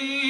নবীজি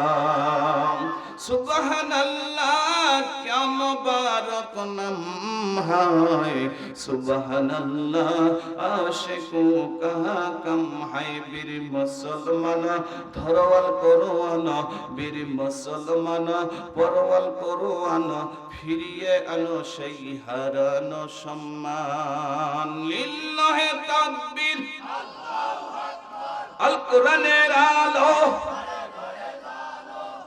সুবহানাল্লাহ ক্যা মুবারক নাম হায়। সুবহানাল্লাহ, আশিকু কাম হায় বীর মুসলমান। ধরওয়াল করোয়ান, বীর মুসলমান। পরওয়াল করোয়ান, ফিরিয়ে আনো সেই হারানো সম্মান। লিল্লাহে তাকবীর। আল্লাহু আকবার। আল কোরআনের আলো।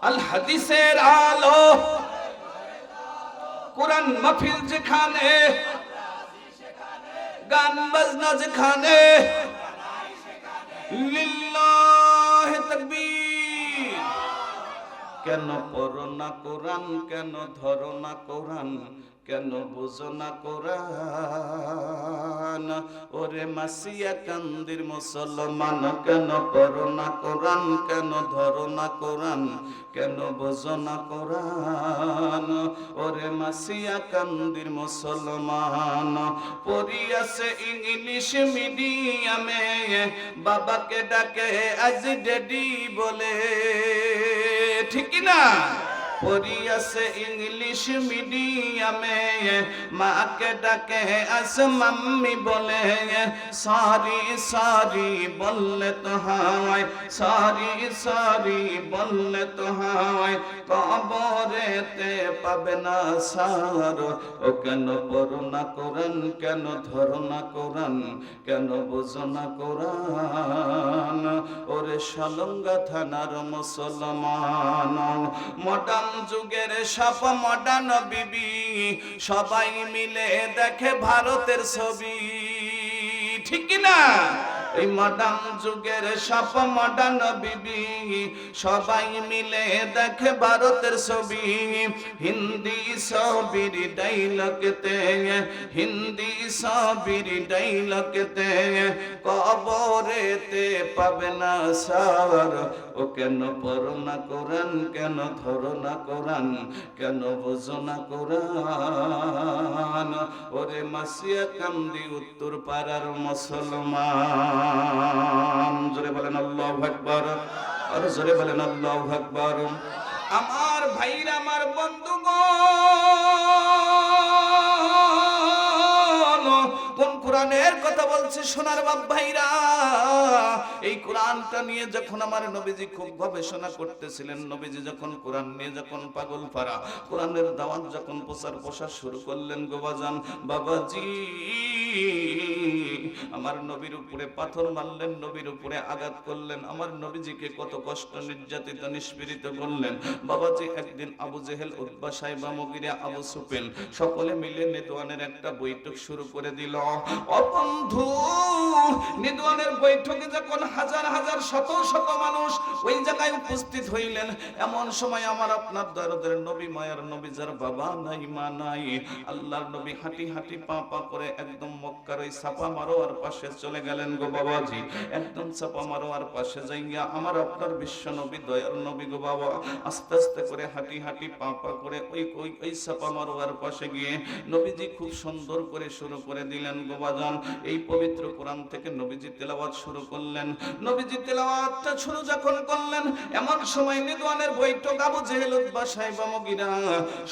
আল হাদিসের আলো। কোরআন মাহফিল যেখানে, গান বাজনা যেখানে কেন পড়ো না কোরআন, কেন ধরো না কোরআন? কেন বুঝো না কোরআন? ওরে মাসিয়া কান্দির মুসলমান, কেন পড়ো না কোরআন? কেন ধরো না কোরআন? কেন বুঝো না কোরআন? ওরে মাসিয়া কান্দির মুসলমান, পড়িয়াছে ইংলিশ মিডিয়ামে, বাবাকে ডাকে আজ ডেডি বলে। ঠিক না পড়িয়াছে ইংলিশ মিডিয়ামে, মাকে ডাকে, আস মাম্মি বলে, সারি সারি বললে তো হাওয়ায় সারি সারি বললে তো হাওয়ায় কবরেতে পাবে না সার, ও কেন পড়ো না কোরআন, কেন ধরো না কোরআন, কেন বোঝো না কোরআন? ওরে সালঙ্গা থানার মুসলমান, মডার্ন যুগের সব মডার্ন বিবি। সবাই মিলে দেখে ভারতের ছবি। ঠিক না এই মডার্ন যুগের সব মডার্ন বিবি। সবাই মিলে দেখে ভারতের ছবি। হিন্দি ছবির ডাইলগতে হিন্দি ছবির ডাইলগতে কবরেতে পাবে না সার ও কেন পড়ো না কোরআন, কেন ধরো না কোরআন, কেন বোঝো না কোরআন? ওরে মাসিয়া কান্দি উত্তর পাড়ার মুসলমান। জোরে বলেন আল্লাহ আকবার। আর জোরে বলেন আল্লাহ আকবার। আমার ভাইরা, আমার বন্ধুগণ কোরআনের কথা বলছে, সোনার বাপ ভাইরা। এই কোরআনটা নিয়ে যখন আমার নবীজি খুব গবেষণা করতেছিলেন, নবীজি যখন কোরআন নিয়ে যখন পাগল পারা কোরআনের দাওয়াত যখন প্রচার প্রসার শুরু করলেন গোবাজান বাবাজি। আমার নবীর উপরে পাথর মারলেন, নবীর উপরে আঘাত করলেন, আমার নবীজিকে কত কষ্ট নির্যাতিত, নিষ্পীড়িত করলেন। বাবাজি একদিন আবু জেহেল উদ্বা সাহেবা মগিরা আবু সুপেন সকলে মিলে নেদওয়ানের একটা বৈঠক শুরু করে দিল। অবন্ধু নেদওয়ানের বৈঠকে যখন হাজার হাজার, শত শত মানুষ ওই জায়গায় উপস্থিত হইলেন, এমন সময় আমার আপনার দরদের নবী মায়ার নবী, যার বাবা নাই, মা নাই, আল্লাহর নবী হাঁটি হাঁটি, পা পা করে একদম মক্কার ওই মারোয়ার পাশে চলে গেলেন গো বাবাজি। একদম মারোয়ার পাশে আমার আপনার বিশ্ব নবী দয়ার নবী গো বাবা, আস্তে আস্তে করে হাঁটি হাঁটি পা পা করে ওই ওই ওই মারোয়ার পাশে গিয়ে নবীজি খুব সুন্দর করে শুরু করে দিলেন গো বাজান। এই পবিত্র কোরআন থেকে নবীজি তেলাওয়াত শুরু করলেন। নবীজি তেলাওয়াতটা শুরু যখন করলেন, এমন সময় নিদওয়ানের বৈঠক আবু জেহেল সাহেবা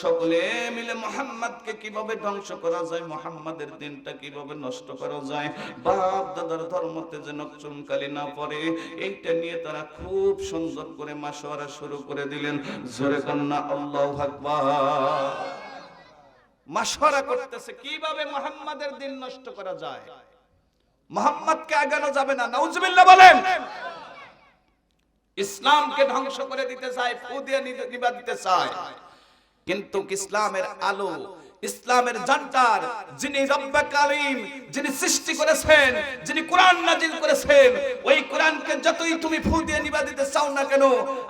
সকলে মিলে মোহাম্মদকে কীভাবে ধ্বংস করা যায়, মোহাম্মদের দিনটা কীভাবে নষ্ট করা যায়। বাপ দাদার ধর্মতে যেন চুনকালি না পড়ে, এইটা নিয়ে তারা খুব সুন্দর করে মাসোয়ারা শুরু করে দিলেন। জোরে কন্যা আল্লাহ আকবার। মাসোয়ারা করতেছে, কীভাবে মোহাম্মদের দিন নষ্ট করা যায়? মোহাম্মদকে আগানো যাবে না, নাউজুবিল্লাহ বলেন। ইসলামকে ধ্বংস করে দিতে চায় ফু দিয়ে নিবা দিতে চায়। কিন্তু ইসলামের আলো ইসলামের জান্টার, যিনি রব্বে কালিম যিনি সৃষ্টি করেছেন, যিনি কোরআন নাজিল করেছেন, ওই কোরআনকে যতই তুমি ফু দিয়ে নিবা দিতে চাও না কেন,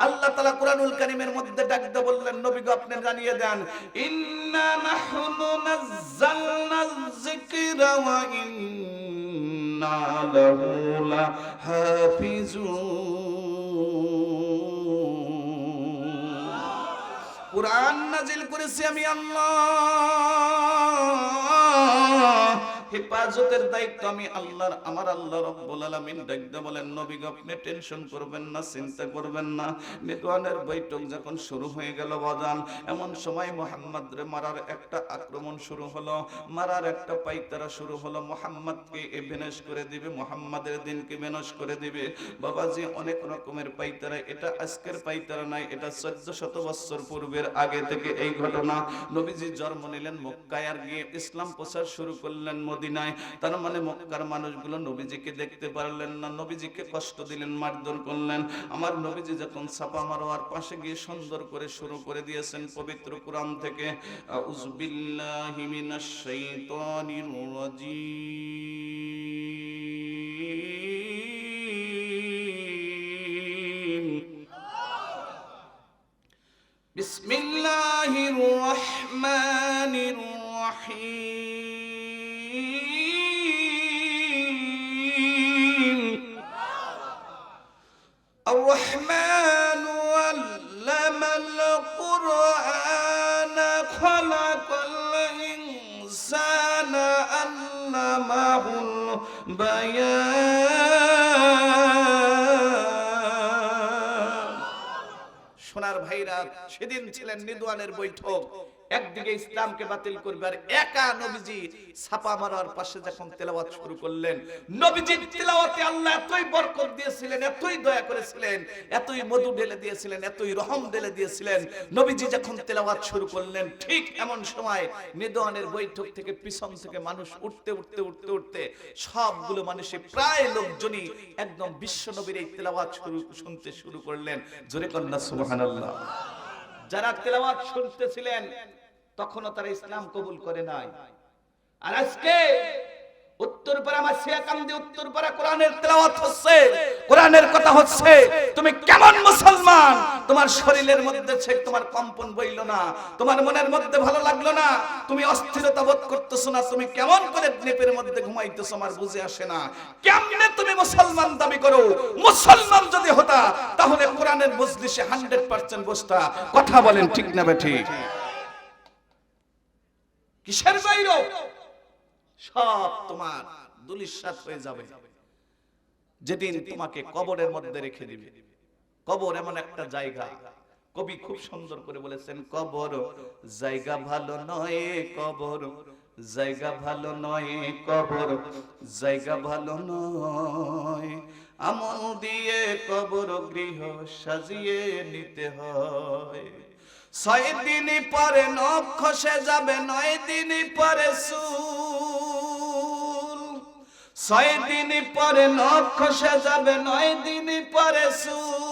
আল্লাহ তাআলা কোরআনুল কারীমের মধ্যে ডাক দিয়ে বললেন, নবী আপনি জানিয়ে দেন, ইন্না নাহনু নাযালনা যিকরা ওয়া ইন্না লাহু লাহাফিজুন। কোরআন নাজিল করেছি আমি আল্লাহ। হেফাজতের দায়িত্ব আমি আল্লাহর, আমার আল্লাহ রব্বুল আলামিন ডাকতে বলেন, নবী আপনি টেনশন করবেন না, চিন্তা করবেন না। নেতওয়ানের বৈঠক যখন শুরু হয়ে গেল বাজান, এমন সময় মোহাম্মদ রে মারার একটা আক্রমণ শুরু হলো। মারার একটা পাইতারা শুরু হলো। মোহাম্মদকে এ বিনাশ করে দিবে, মোহাম্মদের দিনকে বিনাশ করে দিবে। বাবাজি, অনেক রকমের পাইতারা, এটা আজকের পাইতারা নাই এটা চোদ্দ শত বছর পূর্বের আগে থেকে এই ঘটনা। নবীজি জন্ম নিলেন মক্কায় আর গিয়ে ইসলাম প্রচার শুরু করলেন মদিনায় তার মানে মক্কার মানুষগুলো নবীজিকে দেখতে পারলেন না নবীজিকে কষ্ট দিলেন মারধর করলেন আমার নবীজি যখন ছাপা মারোয়ার পাশে গিয়ে সুন্দর করে শুরু করে দিয়েছেন পবিত্র কোরআন থেকে আউযুবিল্লাহি মিনাশ শাইতানির রাজিম بسم الله الرحمن الرحيم الرحمن علم القرآن خلق الإنسان علمه البيان সোনার ভাইরা সেদিন ছিলেন নিদওয়ানের বৈঠক একদিকে ইসলামকে বাতিল করবে আর একা নবীজি ছাপা মারার পাশে যখন তেলাওয়াত শুরু করলেন নবীজি তেলাওয়াতে আল্লাহ এতই বরকত দিয়েছিলেন, এতই দয়া করেছিলেন, এতই মধু ঢেলে দিয়েছিলেন, এতই রহম ঢেলে দিয়েছিলেন। নবীজি যখন তেলাওয়াত শুরু করলেন, ঠিক এমন সময় নিদওয়ানের বৈঠক থেকে পিছন থেকে মানুষ উঠতে উঠতে উঠতে উঠতে সবগুলো মানুষে প্রায় লোকজনই একদম বিশ্ব নবীর এই তেলাওয়াত শুরু, শুনতে শুরু করলেন। জোরে কন্যা সুবহানাল্লাহ। যারা তেলাওয়াত শুনতেছিলেন তখনও তারা ইসলাম কবুল করে নাই। আর আজকে কোরআনের তেলাওয়াত হচ্ছে, কোরআনের কথা হচ্ছে, তুমি কেমন মুসলমান? তোমার শরীরের মধ্যে তোমার কম্পন না, তোমার মনের মধ্যে ভালো লাগল না, তুমি অস্থিরতা বোধ না, তুমি কেমন করে নেপের মধ্যে আমার বুঝে আসে না। কেমনে তুমি মুসলমান দাবি করো? মুসলমান যদি হতা, তাহলে কোরআনের মজলিসে 100% বসতা। কথা বলেন ঠিক না ঠিক? কিসের বাইরে সব তোমার দুলিশ্বাস হয়ে যাবে। যেদিন তোমাকে কবরের মধ্যে রেখে দিবে। কবর এমন একটা জায়গা। কবি খুব সুন্দর করে বলেছেন, কবর জায়গা ভালো নয় কবর, জায়গা ভালো নয় কবর, জায়গা ভালো নয়। আমল দিয়ে কবর গৃহ সাজিয়ে নিতে হয়। ছয় দিন পরে নখ খসে যাবে, নয় দিন পরে চুল। ছয় দিন পরে নখ খসে যাবে, নয় দিন পরে চুল।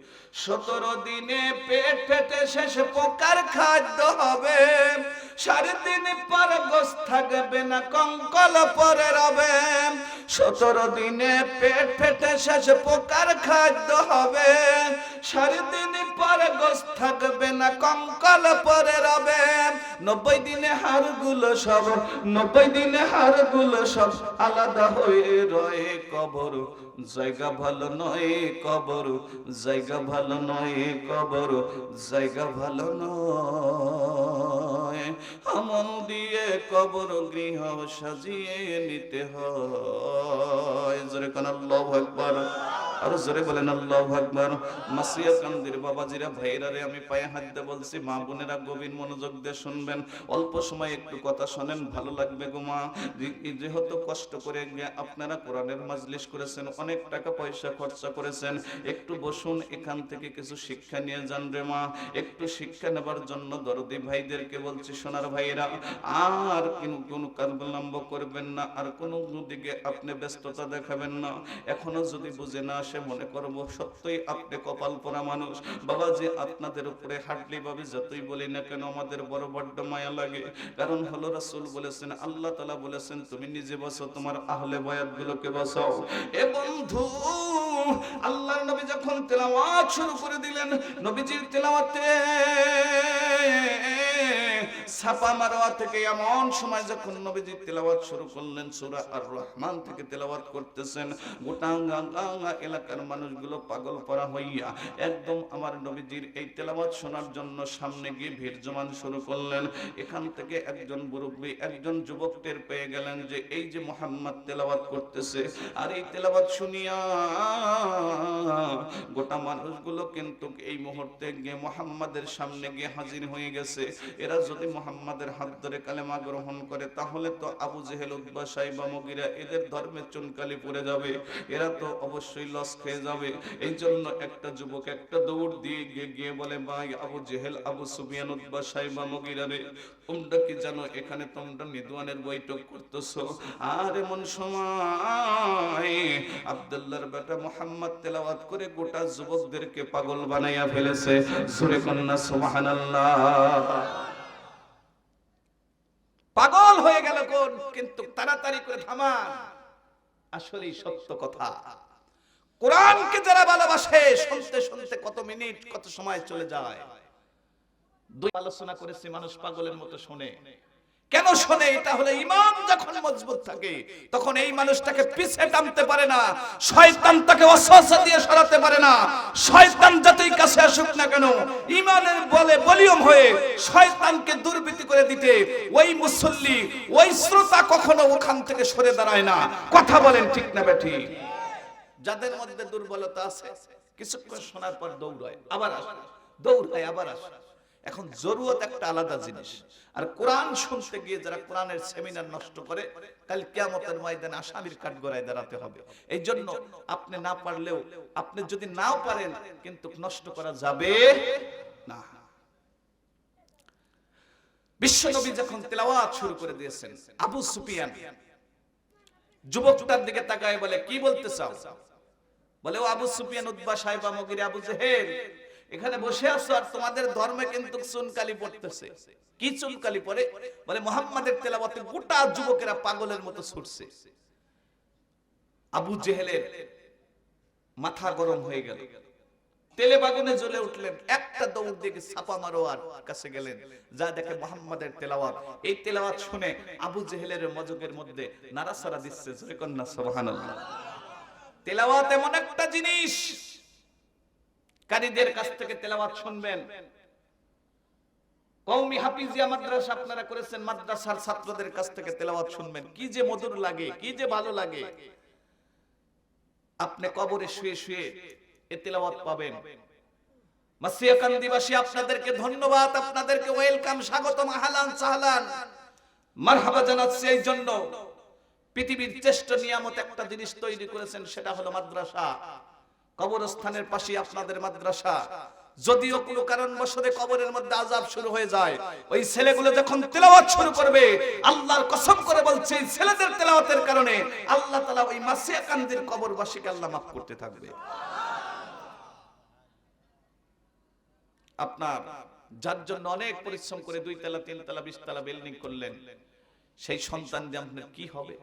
সতেরো দিনে পেট ফেটে শেষ পোকার খাদ্য হবে। সাড়ে দিন পর গোস থাকবে না, কঙ্কল পরে রবে। সতেরো দিনে পেট ফেটে শেষ পোকার খাদ্য হবে। সাড়ে দিন পর গোস থাকবে না, কঙ্কল পরে রবে। নব্বই দিনে হাড়গুলো সব, নব্বই দিনে হাড়গুলো সব আলাদা হয়ে রয়ে কবর। জায়গা ভালো নয় কবর, জায়গা ভালো নয় কবর, জায়গা ভালো নয়। আমন দিয়ে কবর গৃহ সাজিয়ে নিতে হয়। জোরে কোন আল্লাহু আকবার। আর জোরে বলেন, আল্লাহ আকবার। মাসিয়া কান্দির বাবাজিরা ভাইরা রে আমি পায়ে হাত দিয়ে বলছি, মা বোনেরা গভীর মনোযোগ দিয়ে শুনবেন। অল্প সময় একটু কথা শোনেন, ভালো লাগবে গো মা। যেহেতু কষ্ট করে আপনারা কোরআনের মাজলিস করেছেন, অনেক টাকা পয়সা খরচা করেছেন, একটু বসুন, এখান থেকে কিছু শিক্ষা নিয়ে যান রে মা। একটু শিক্ষা নেবার জন্য দরদি ভাইদেরকে বলছি, সোনার ভাইরা আর কোন কার্যলম্ব করবেন না, আর কোনো দিকে আপনি ব্যস্ততা দেখাবেন না। এখনও যদি বুঝে না আসে মনে করব, সত্যই আপনি কপাল পরা মানুষ। বাবা যে আপনাদের উপরে হাঁটলি ভাবে যতই বলি না কেন আমাদের বড় বড্ড মায়া লাগে। কারণ হলো রাসূল বলেছেন, আল্লাহ তাআলা বলেছেন, তুমি নিজে বসো, তোমার আহলে বয়াত গুলোকে বসাও। এ বন্ধু, আল্লাহর নবী যখন তেলাওয়াত শুরু করে দিলেন, নবীজির তেলাওয়াতে ছাপা মারোয়া থেকে এমন সময় যখন নবীজি তেলাওয়াত শুরু করলেন, সূরা আর রহমান থেকে তেলাওয়াত করতেছেন, গোটা এলাকার মানুষগুলো পাগল পরা হইয়া একদম আমার নবীজির এই তেলাওয়াত শোনার জন্য সামনে গিয়ে ভিড় জমান শুরু করলেন। এখান থেকে একজন মুরব্বী, একজন যুবক টের পেয়ে গেলেন যে, এই যে মোহাম্মদ তেলাওয়াত করতেছে, আর এই তেলাওয়াত শুনিয়া গোটা মানুষগুলো কিন্তু এই মুহূর্তে গিয়ে মোহাম্মদের সামনে গিয়ে হাজির হয়ে গেছে। এরা যদি মোহাম্মদের হাত ধরে কালেমা গ্রহণ করে, তাহলে তো আবু জেহেল উদ্বা সাইবা মগিরা এদের ধর্মের চুনকালি পড়ে যাবে। এরা তো অবশ্যই লস খেয়ে যাবে। এই জন্য একটা যুবক একটা দৌড় দিয়ে গিয়ে গিয়ে বলে, ভাই, আবু জেহেল, আবু সুবিয়ান উদ্বা সাইবা মগিরা রে, তোমরা কি জানো এখানে তোমরা নিদওয়ানের বৈঠক করতেছো? আর এমন সময়, আব্দুল্লাহর বেটা মোহাম্মদ তেলাওয়াত করে গোটা যুবকদেরকে পাগল বানাইয়া ফেলেছে। সুরে কন্যা, সুবহানাল্লাহ পাগল হয়ে গেল কোন কিন্তু তাড়াতাড়ি করে থামান আসলেই সত্য কথা। কোরআনকে যারা ভালোবাসে, শুনতে শুনতে কত মিনিট, কত সময় চলে যায়। দুই আলোচনা করেছি, মানুষ পাগলের মতো শোনে। কেন শোনে? এটা হলে ইমান যখন মজবুত থাকে, তখন এই মানুষটাকে পিছে টানতে পারে না। শয়তান তাকে অসহসা দিয়ে সরাতে পারে না। শয়তান যতই কাছে আসুক না কেন, ইমানের বলে বলিয়ম হয়ে শয়তানকে দুর্বৃত্তি করে দিতে, ওই মুসল্লি, ওই শ্রোতা কখনো ওখান থেকে সরে দাঁড়ায় না। কথা বলেন ঠিক না বেঠি যাদের মধ্যে দুর্বলতা আছে, কিছুক্ষণ শোনার পর দৌড়ায়, আবার আসে। দৌড়ায়, আবার আসে। এখন জরুরত একটা আলাদা জিনিস। আর কোরআন শুনতে গিয়ে যারা কোরআনের সেমিনার নষ্ট করে, কাল কিয়ামতের ময়দানে আসামির কাঠগড়ায় দাঁড়াতে হবে। এই জন্য আপনি না পারলেও, আপনি যদি নাও পারেন, কিন্তু নষ্ট করা যাবে না বিশ্বনবী যখন তেলাওয়াত শুরু করে দিয়েছেন, আবু সুফিয়ান, যুবকটার দিকে তাকায় বলে, কি বলতে চাও? বলে, ও আবু সুফিয়ান উদ্বা সাহেবা মগিরে আবু জেহেল, এখানে বসে আছো আর তোমাদের ধর্মে কিন্তু চুনকালি পড়তেছে। কি চুনকালি পড়ে? বলে, মোহাম্মদের তেলাওয়াতে গোটা যুবকেরা পাগলের মতো ছুটছে। আবু জেহেলের মাথা গরম হয়ে গেল। তেলে বাগুনে জ্বলে উঠলেন, একটা দৌড় দিয়ে ছাপা মারোয়ার কাছে গেলেন? যা দেখে মোহাম্মদের তেলাওয়াত। এই তেলাওয়াত শুনে আবু জেহেলের মজকের মধ্যে নারাসারা দিচ্ছে, জোরে কন্যা, সুবহানাল্লাহ। তেলাওয়াত এমন একটা জিনিস, কারীদের কাছ থেকে তেলাওয়াত শুনবেন। কওমি হাফিজিয়া মাদ্রাসা আপনারা করেছেন, মাদ্রাসার ছাত্রদের কাছ থেকে তেলাওয়াত শুনবেন। কি যে মধুর লাগে, কি যে ভালো লাগে। আপনি কবরে শুয়ে শুয়ে এ তেলাওয়াত পাবেন। আপনাদেরকে ধন্যবাদ, আপনাদেরকে ওয়েলকাম আহলান সাহলান। মারহাবা জানাচ্ছি এই জন্য। পৃথিবীর নিয়ামত একটা জিনিস তৈরি করেছেন, সেটা হলো মাদ্রাসা। কবরস্থানের পাশে আপনাদের মাদ্রাসা। যদিও কোনো কারণ কবরের মধ্যে আজাব শুরু হয়ে যায়। ওই ছেলেগুলো যখন তেলাওয়াত শুরু করবে, আল্লাহর কসম করে বলছে ছেলেদের তেলাওয়াতের কারণে আল্লাহ তাআলা ওই মাসিয়া কান্দির কবরবাসীকে আল্লাহ মাফ করতে থাকবে। আপনার, যার জন্য অনেক পরিশ্রম করে দুই তলা, তিন তলা, বিশ তলা বিল্ডিং করলেন, সেই সন্তান দিয়ে আপনার কি হবে?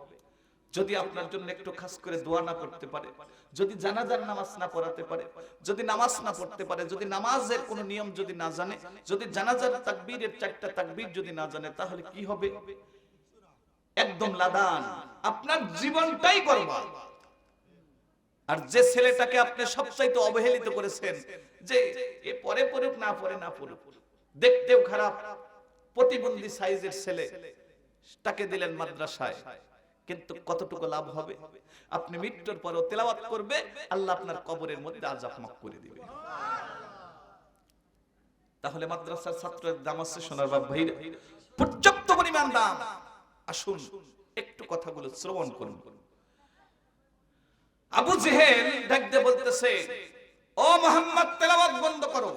যদি আপনার জন্য একটু খাস করে দোয়া না করতে পারে, যদি জানাজার নামাজ না পড়াতে পারে, যদি নামাজ না পড়তে পারে, যদি নামাজের কোনো নিয়ম যদি না জানে, যদি জানাজার তাকবীরের চারটা তাকবীর যদি না জানে, তাহলে কি হবে? একদম লাদান, আপনার জীবনটাই বরবাদ। আর যে ছেলেটাকে আপনি সবচাইতে অবহেলিত করেছেন, যে এ পরে পড়ুক, না পরে না পড়ুক, দেখতেও খারাপ, প্রতিবন্ধী সাইজের ছেলে, তাকে দিলেন মাদ্রাসায়, কিন্তু কতটুকু লাভ হবে? আপনি মৃত্যুর পরেও তেলাওয়াত করবে, আল্লাহ আপনার কবরের মধ্যে আজাব মাফ করে দিবে। তাহলে মাদ্রাসার ছাত্রের দাম আছে সোনার বাপ ভাই পর্যাপ্ত পরিমাণ দাম। আসুন, একটু কথাগুলো শ্রবণ করুন। আবু জেহেল ডাকতে বলতেছে, ও মোহাম্মদ, তেলাওয়াত বন্ধ করো।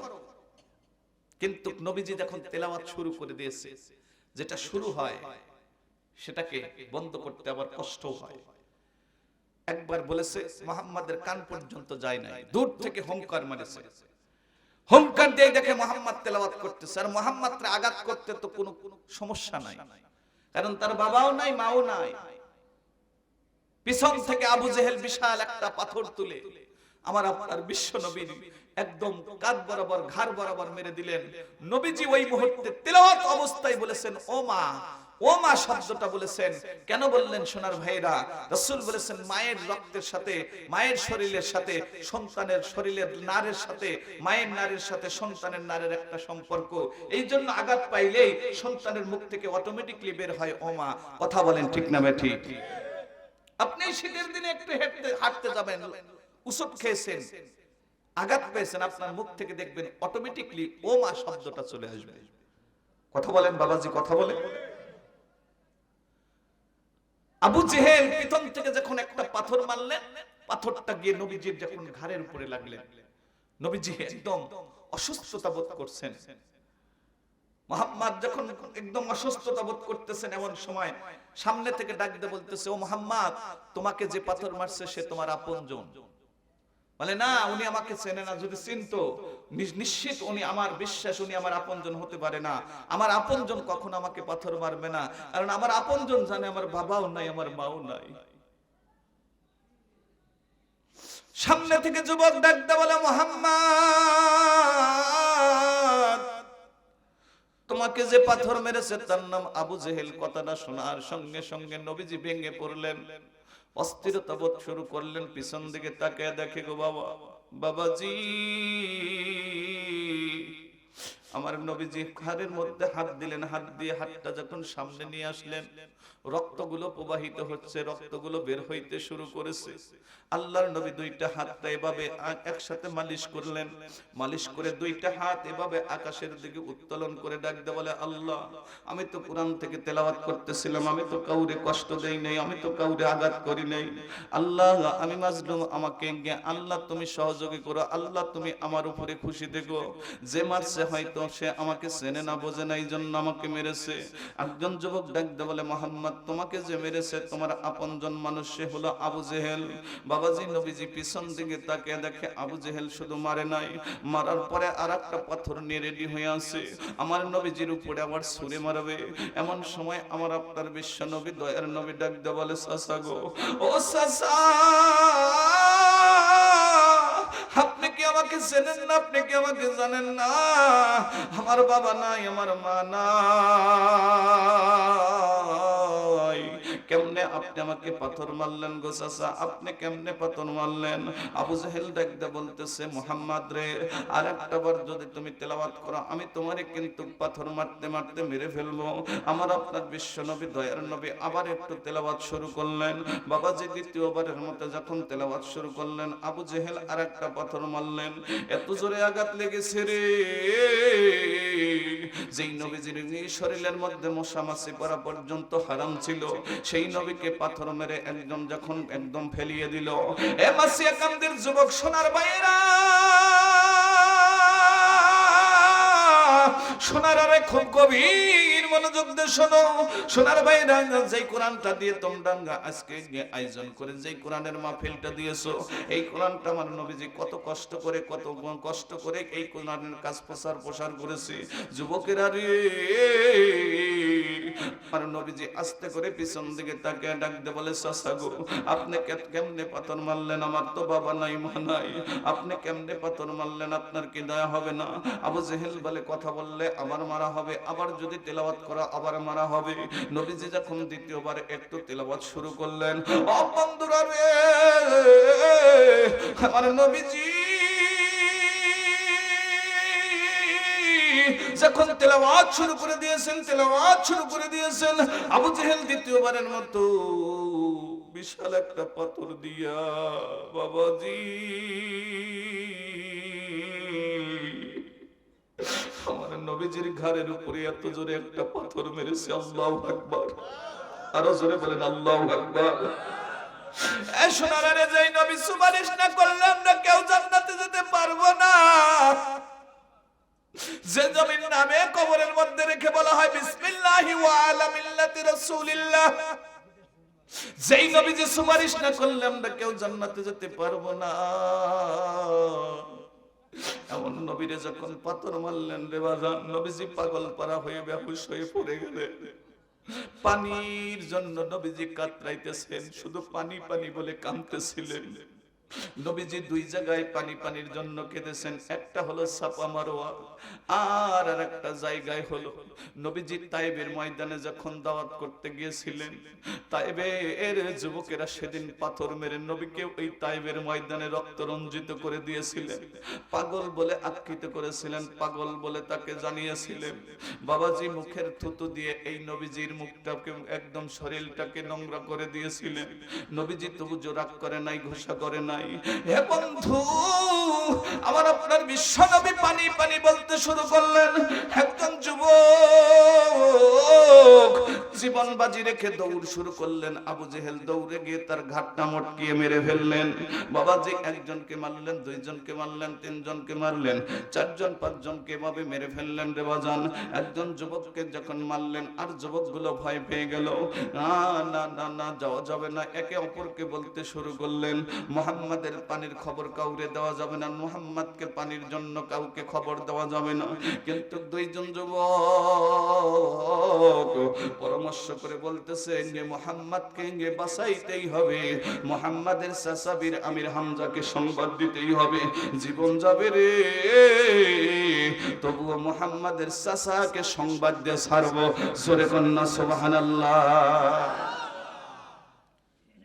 কিন্তু নবীজি যখন তেলাওয়াত শুরু করে দিয়েছে, যেটা শুরু হয়, সেটাকে বন্ধ করতে আবার কষ্ট হয়। একবার বলেছে, মোহাম্মদের কান পর্যন্ত যায় নাই, দূর থেকে হুঙ্কার মারেছে। হুঙ্কার দিয়ে দেখে মোহাম্মদ তেলাওয়াত করতেছে, আর মোহাম্মদকে আঘাত করতে তো কোনো সমস্যা নাই, কারণ তার বাবাও নাই, মাও নাই। পিছন থেকে আবু জেহেল বিশাল একটা পাথর তুলে আমার আপনার বিশ্ব নবীর একদম কাঁধ বরাবর, ঘাড় বরাবর মেরে দিলেন। নবীজি ওই মুহূর্তে তেলাওয়াত অবস্থায় বলেছেন, ও মা শব্দটা বলেছেন। কেন বললেন সোনার ভাইরা রাসূল বলেছেন, মায়ের রক্তের সাথে, মায়ের শরীরের সাথে, সন্তানের শরীরের নারের সাথে, মায়ের নারের সাথে সন্তানের নারের একটা সম্পর্ক। এই জন্য আঘাত পাইলেই সন্তানের মুখ থেকে অটোমেটিকলি বের হয়, ও মা। কথা বলেন ঠিক না ঠিক আপনি শীতের দিনে একটু হেঁটতে, হাঁটতে যাবেন, উসুপ খেয়েছেন, আঘাত পেয়েছেন, আপনার মুখ থেকে দেখবেন অটোমেটিকলি ও মা শব্দটা চলে আসবে। কথা বলেন বাবাজি, কথা বলে। আবু জেহেল পিছন থেকে যখন একটা পাথর মারলেন, পাথরটা গিয়ে নবীজির যখন ঘাড়ের উপরে লাগলেন, নবীজি একদম অসুস্থতা বোধ করছেন। মোহাম্মদ যখন একদম অসুস্থতা বোধ করতেছেন এমন সময়, সামনে থেকে ডাক দিয়ে বলতেছে, ও মোহাম্মদ, তোমাকে যে পাথর মারছে সে তোমার আপনজন। বলে, না, উনি আমাকে চেনে না, যদি চিনতো নিশ্চিত উনি আমার বিশ্বাস, উনি আমার আপনজন হতে পারে না। আমার আপনজন কখন আমাকে পাথর মারবে না, কারণ আমার আপনজন জানে, আমার বাবাও নাই, আমার মাও নাই। সামনে থেকে যুবক ডাকতে বলে, মোহাম্মদ তোমাকে যে পাথর মেরেছে তার নাম আবু জেহেল, কথাটা শোনার সঙ্গে সঙ্গে নবীজি ভেঙে পড়লেন। অস্থিরতা বোধ শুরু করলেন, পিছন দিকে তাকে দেখে গো বাবা। বাবাজি আমার নবীজি ঘাড়ের মধ্যে হাত দিলেন, হাত দিয়ে হাতটা যখন সামনে নিয়ে আসলেন, রক্তগুলো প্রবাহিত হচ্ছে, রক্তগুলো বের হইতে শুরু করেছে। আল্লাহর নবী দুইটা হাতটা এভাবে একসাথে মালিশ করলেন। মালিশ করে দুইটা হাত এভাবে আকাশের দিকে উত্তোলন করে ডাকতে বলে, আল্লাহ, আমি তো কোরআন থেকে তেলাওয়াত করতেছিলাম, আমি তো কাউরে কষ্ট দেই নাই, আমি তো কাউরে আঘাত করি নাই। আল্লাহ, আমি মাজলুম, আমাকে আল্লাহ তুমি সহযোগী করো, আল্লাহ তুমি আমার উপরে খুশি দেখো যে মারছে হয়তো সে আমাকে চেনে না, বোঝে না এই জন্য আমাকে মেরেছে। একজন যুবক ডাকতে বলে, মোহাম্মদ, তোমাকে যে মেরেছে, তোমার আপনজন মানুষ, সে হলো আবু জেহেল। বাবাজি, নবীজি পিছন দিকে তাকে দেখে, আবু জেহেল শুধু মারে নাই। মারার পরে আর একটা পাথর নিয়ে রেডি হয়ে আছে। আমার নবীজির উপরে আবার সুরে মারবে। এমন সময় আমার আপনার বিশ্ব নবী, দয়ার নবী ডাকতে বলে সাসা ও সাসা আপনি আমাকে চেনেন না আপনি কি আমাকে জানেন না? আমার বাবা নাই আমার মা কেমনে আপনি আমাকে পাথর মারলেন গো চাচা, আপনি কেমনে পাথর মারলেন? আবু জাহেল ডাকতে বলতেছে, মোহাম্মদ রে আর একটা বার যদি তুমি তেলাওয়াত করো, আমি তোমারে কিন্তু পাথর মারতে মারতে মেরে ফেলব। আমার আপনার বিশ্ব নবী, দয়ার নবী আবার একটু তেলাওয়াত শুরু করলেন। বাবাজি দ্বিতীয়বারের মতো যখন তেলাওয়াত শুরু করলেন, আবু জেহেল আর একটা পাথর মারলেন। এত জোরে আঘাত লেগেছে রে। যেই নবীজির শরীরের মধ্যে মশা মাছি পড়া পর্যন্ত হারাম ছিল, সেই নবীকে পাথর মেরে একদম যখন একদম ফেলিয়ে দিল, এ মাসিয়া কান্দের যুবক, সোনার বাইরা সোনার আরে খুব গভীর মনোযোগ দিয়ে শোনো। সোনার বাইরা যেই কোরআনটা দিয়ে তোমরা আজকে যে আয়োজন করে, যেই কোরআনের মাহফিলটা দিয়েছ, এই কোরআনটা আমার নবীজি কত কষ্ট করে, কত কষ্ট করে এই কোরআনের কাজ প্রচার প্রসার করেছে। যুবকেরা রে, আমার নবীজি আস্তে করে পিছন দিকে তাকে ডাকতে বলে, চাচা গো, আপনি কেমনে পাথর মারলেন? আমার তো বাবা নাই, মা নাই। আপনি কেমনে পাথর মারলেন? আপনার কি দয়া হবে না? আবু জেহেল বলে, কথা বললে আবার মারা হবে। আবার যদি তেলাওয়াত করা আবার মারা হবে। নবীজি যখন দ্বিতীয়বার একটু তেলাওয়াত শুরু করলেন আমার নবীজি, যখন তেলাওয়াত শুরু করে দিয়েছেন, তেলাওয়াত শুরু করে দিয়েছেন, আবু জেহেল দ্বিতীয়বারের মতো বিশাল একটা পাথর দিয়া, বাবাজি আমার নবীজির ঘাড়ের উপরে এত জোরে একটা পাথর মেরেছে, আল্লাহ আকবার। আরও জোরে বলেন, আল্লাহ আকবার। কবরের বলা হয় যেই নবী যে সুপারিশ না করলে আমরা কেউ জান্নাতে যেতে পারব না। এমন নবীরে যখন পাথর মারলেন রে বাজান, নবীজি পাগল পারা হয়ে ব্যবস হয়ে পড়ে গেলেন। পানির জন্য নবীজি কাতরাইতেছেন, শুধু পানি পানি বলে কাঁদতেছিলেন। নবীজি দুই জায়গায় পানি পানির জন্য কেঁদেছেন। একটা হলো সাপা মারোয়া, আর আর একটা জায়গায় হলো নবীজি তাইবের ময়দানে যখন দাওয়াত করতে গিয়েছিলেন তাইবে এর যুবকেরা সেদিন পাথর মেরে নবীকে ওই তাইবের ময়দানে রক্ত রঞ্জিত করে দিয়েছিলেন। পাগল বলে আখ্যিত করেছিলেন, পাগল বলে তাকে জানিয়েছিলেন, বাবাজি, মুখের থুতু দিয়ে এই নবীজির মুখটাকে একদম শরীরটাকে নোংরা করে দিয়েছিলেন। নবীজি তবু জোরাক করে নাই, ঘোষা করে নাই। হে বন্ধু, আমার আপনার বিশ্ব নবী পানি পানি বলতে শুরু করলেন, একজন যুবক জীবন বাজি রেখে দৌড় শুরু করলেন। আবু জেহেল দৌড়ে গিয়ে তার ঘাটটা মটকিয়ে মেরে ফেললেন। বাবাজি একজনকে মারলেন, দুইজনকে মারলেন, তিনজনকে মারলেন, চারজন, পাঁচজনকে এভাবে মেরে ফেললেন রে বাজান। একজন যুবককে যখন মারলেন, আর যুবকগুলো ভয় পেয়ে গেল। না না না না, যাওয়া যাবে না। একে অপরকে বলতে শুরু করলেন মোহাম্মদের পানির খবর কাউরে দেওয়া যাবে না, মোহাম্মদকে পানির জন্য কাউকে খবর দেওয়া যাবে না। কিন্তু দুইজন যুবক পরামর্শ করে বলতেছে যে মোহাম্মদকে ইঙ্গে বাঁচাইতেই হবে। মোহাম্মদের সাসাবির আমির হামজাকে সংবাদ দিতেই হবে। জীবন যাবে রে। তবুও মোহাম্মদের সাসাকে সংবাদ দিয়ে ছাড়বো। জোরে কন্যা, সুবহানাল্লাহ।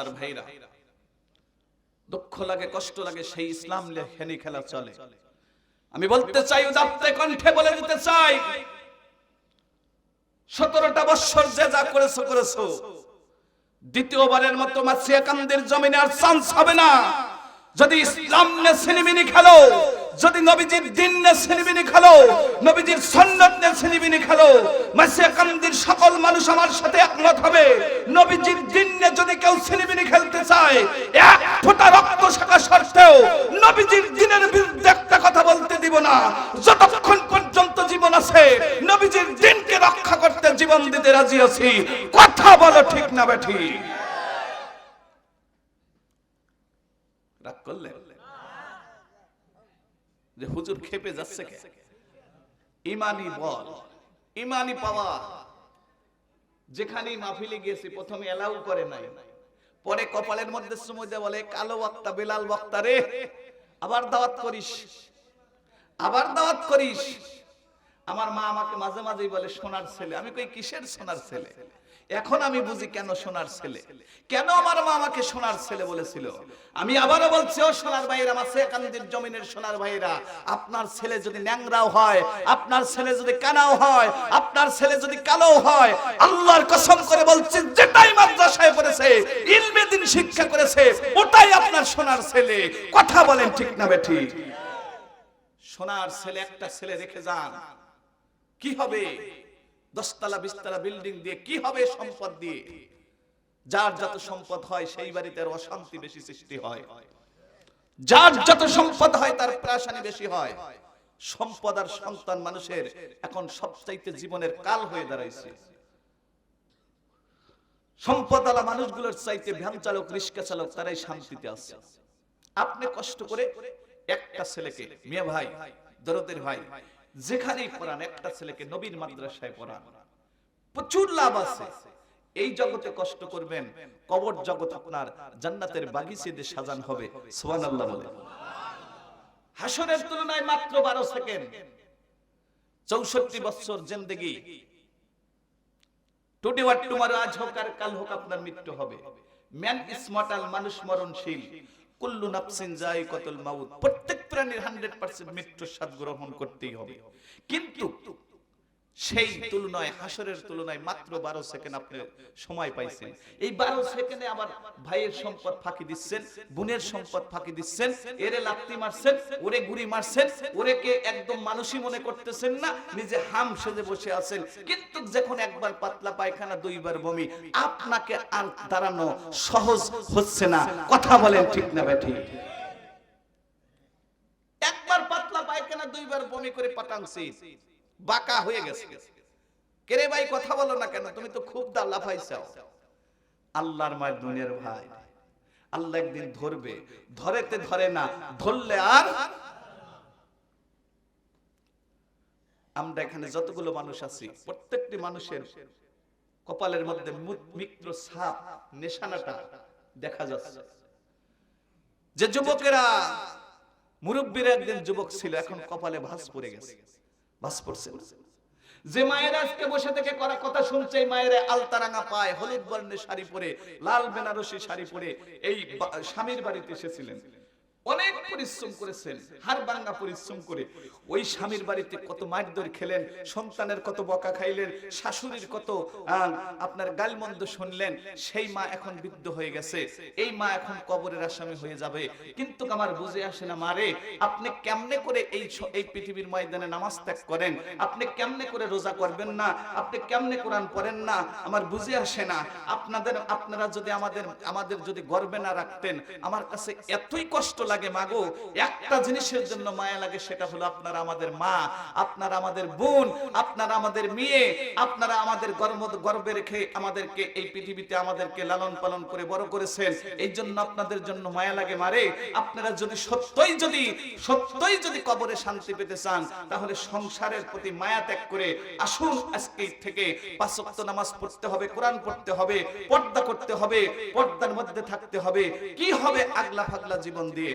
সোনার ভাইরা। দুঃখ লাগে, কষ্ট লাগে, সেই ইসলাম লেখেনি খেলা চলে। আমি বলতে চাই, উদাত্তে কণ্ঠে বলে দিতে চাই, সতেরোটা বৎসর যে যা করেছ করেছ। দ্বিতীয়বারের মতো মাছিয়া কান্দের জমিনে আর চান্স হবে না। যদি ইসলাম নে সিনেমিনি খেলো যদি নবীজির দিন নে সিনেমিনি খেলো, নবীজির সন্ন্যত নে সিনেমিনি খেলো, মাসিয়া কান্দির সকল মানুষ আমার সাথে একমত হবে। নবীজির দিন নে যদি কেউ সিনেমিনি খেলতে চায়, এক ফোঁটা রক্ত শাখা সত্ত্বেও নবীজির দিনের বিরুদ্ধে একটা কথা বলতে দিব না। যতক্ষণ পর্যন্ত জীবন আছে, নবীজির দিনকে রক্ষা করতে জীবন দিতে রাজি আছি। কথা বলো ঠিক না, বেঠি রাগ করলেন যে হুজুর খেপে যাচ্ছে কে? ইমানি বল ইমানি পাওয়া যেখানেই মাহফিলে গিয়েছি, প্রথমে এলাও করে নাই। পরে কপালের মধ্যে সময় দেয় বলে, কালো বক্তা, বেলাল বক্তা রে, আবার দাওয়াত করিস, আবার দাওয়াত করিস। আমার মা আমাকে মাঝে মাঝেই বলে, সোনার ছেলে। আমি কই, কিসের সোনার ছেলে? এখন আমি বুঝি কেন সোনার ছেলে? কেন আমার মা আমাকে সোনার ছেলে বলেছিল? আমি আবারও বলছি, ও সোনার ভাইয়েরা আমার কান্দির জমিনের সোনার ভাইয়েরা, আপনার ছেলে যদি ন্যাংরাও হয়, আপনার ছেলে যদি কানাও হয়, আপনার ছেলে যদি কালো হয়, আল্লাহর কসম করে বলছি, যেটাই মাদ্রাসায় পড়েছে, ইলমে দিন শিক্ষা করেছে, ওটাই আপনার সোনার ছেলে। কথা বলেন ঠিক না বেঠি? সোনার ছেলে একটা ছেলে রেখে যান। কি হবে? দশতলা বিশতলা বিল্ডিং দিয়ে কি হবে সম্পদ দিয়ে? যার যত সম্পদ হয় সেই বাড়িতে অশান্তি বেশি সৃষ্টি হয়। যার যত সম্পদ হয় তার প্রাসানি বেশি হয়। সম্পদ আর সন্তান মানুষের এখন সবচাইতে জীবনের কাল হয়ে দাঁড়াইছে। সম্পদওয়ালা মানুষগুলোর চাইতে ভ্যান চালক, রিক্সা চালক, তারাই শান্তিতে আছে। আপনি কষ্ট করে একটা ছেলেকে, মেয়ে ভাই, দরদের ভাই যেখানেই পড়ান, একটা ছেলেকে নবীন মাদ্রাসায় পড়ান। প্রচুর লাভ আছে। এই জগতে কষ্ট করবেন, কবর জগৎ আপনার জান্নাতের বাগিচে দিয়ে সাজান হবে, সুবহানাল্লাহ বলে। হাসরের তুলনায় মাত্র বারো সেকেন্ড। চৌষট্টি বছর জিন্দগি। টুডে ওয়াট টুমারো, আজ হোক আর কাল হোক আপনার মৃত্যু হবে। ম্যান ইস মর্টাল, মানুষ মরণশীল। কুল্লু নাফসিন জায়কাতুল মাউত। প্রত্যেক প্রাণীর 100% মৃত্যুর স্বাদ গ্রহণ করতেই হবে। কিন্তু সেই তুলনায়, হাসরের তুলনায় মাত্র বারো সেকেন্ড আপনি সময় পাইছেন। এই বারো সেকেন্ডে আবার ভাইয়ের সম্পদ ফাঁকি দিচ্ছেন, বোনের সম্পদ ফাঁকি দিচ্ছেন, এরে লাত্তি মারছেন, ওরে গুড়ি মারছেন, ওরে কে একদম মানুষই মনে করতেছেন না, নিজে হাম সেজে বসে আছেন। কিন্তু যখন একবার পাতলা পায়খানা, দুইবার বমি, আপনাকে আর দাঁড়ানো সহজ হচ্ছে না। কথা বলেন ঠিক না ব্যাঠি একবার পাতলা পায়খানা, দুইবার বমি করে পাঠানছি। বাঁকা হয়ে গেছে। কেরে ভাই, কথা বলো না কেন? তুমি তো খুব দা লাফাইছাও আল্লাহর মায়ের দুনিয়ার ভাই। আল্লাহ একদিন ধরবে। ধরেতে ধরে না, ধরলে আর? আমরা এখানে যতগুলো মানুষ আছি, প্রত্যেকটি মানুষের কপালের মধ্যে মিত্র সাপ নেশানাটা দেখা যাচ্ছে। যে যুবকেরা, মুরব্বীরা একদিন যুবক ছিল, এখন কপালে ভাস পড়ে গেছে। ভাস পড়ছে না। যে মায়ের আজকে বসে থেকে করা কথা শুনছে, এই মায়ের আলতারাঙা পায়, হলুদ বর্ণের শাড়ি পরে, লাল বেনারসি শাড়ি পরে এই স্বামীর বাড়িতে এসেছিলেন অনেক পরিশ্রম করেছেন, হার ভাঙ্গা পরিশ্রম করে। ওই স্বামীর বাড়িতে কত মারধর খেলেন, সন্তানের কত বকা খাইলেন, শাশুড়ির কত আপনার গালমন্দ শুনলেন, সেই মা এখন বৃদ্ধ হয়ে গেছে। এই মা এখন কবরের আসামি হয়ে যাবে। কিন্তু আমার বুঝে আসে না মারে আপনি কেমনে করে এই এই পৃথিবীর ময়দানে নামাজ ত্যাগ করেন? আপনি কেমনে করে রোজা করবেন না? আপনি কেমনে কোরআন পড়েন না? আমার বুঝে আসে না। আপনাদের, আপনারা যদি আমাদের আমাদের যদি গর্বে না রাখতেন, আমার কাছে এতই কষ্ট লাগে, মাগো। একটা জিনিসের জন্য মায়া লাগে, সেটা হলো আপনারা আমাদের মা, আপনারা আমাদের বোন, আপনারা আমাদের মেয়ে, আপনারা আমাদের গর্ব, গর্বে রেখে আমাদেরকে এই পৃথিবীতে আমাদেরকে লালন পালন করে বড় করেছেন। এই জন্য আপনাদের জন্য মায়া লাগে মারে আপনারা যদি সত্যই যদি সত্যই যদি কবরে শান্তি পেতে চান, তাহলে সংসারের প্রতি মায়া ত্যাগ করে আসুন আজকে থেকে। পাঁচ ওয়াক্ত নামাজ পড়তে হবে, কোরআন পড়তে হবে, পর্দা করতে হবে, পর্দার মধ্যে থাকতে হবে। কি হবে আগলা ফাগলা জীবন দিয়ে?